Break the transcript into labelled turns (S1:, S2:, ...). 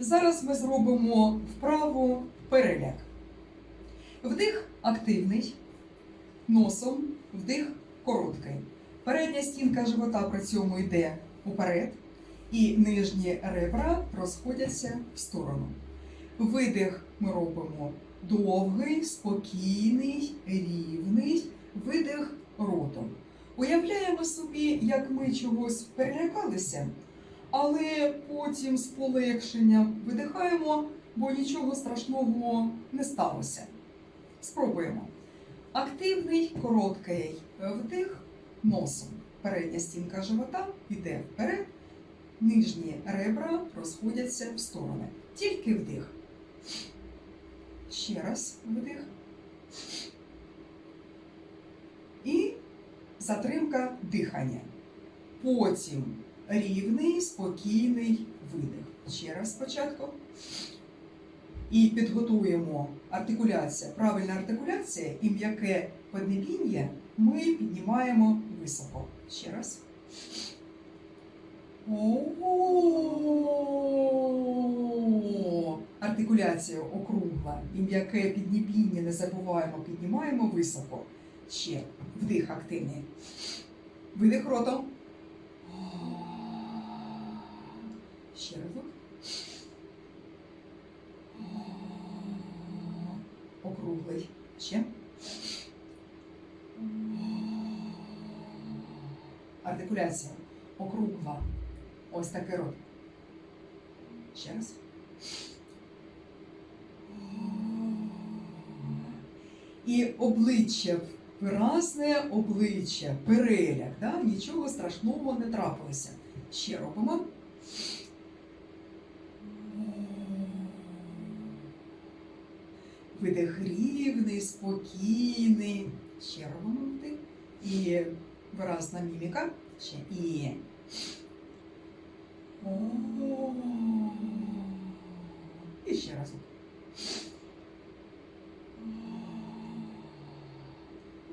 S1: Зараз ми зробимо вправу переляк. Вдих активний, носом, вдих короткий. Передня стінка живота при цьому йде уперед, і нижні ребра розходяться в сторону. Видих ми робимо довгий, спокійний, рівний, видих ротом. Уявляємо собі, як ми чогось перелякалися, але потім з полегшенням видихаємо, бо нічого страшного не сталося. Спробуємо. Активний короткий вдих носом. Передня стінка живота йде вперед, нижні ребра розходяться в сторони. Тільки вдих. Ще раз вдих. І затримка дихання. Потім рівний, спокійний видих. Ще раз спочатку. І підготуємо артикуляція. Правильна артикуляція і м'яке піднебіння ми піднімаємо високо. Ще раз. Артикуляція округла і м'яке піднебіння не забуваємо, піднімаємо високо. Ще вдих активний. Видих ротом. Округлий. Ще. Артикуляція. Округла. Ось такий рот. Ще раз. І обличчя, виразне обличчя, переляк, да? нічого страшного не трапилося. Ще робимо. Видих рівний, спокійний. Ще робимо вдих. І виразна міміка. Ще і. О. І ще разок.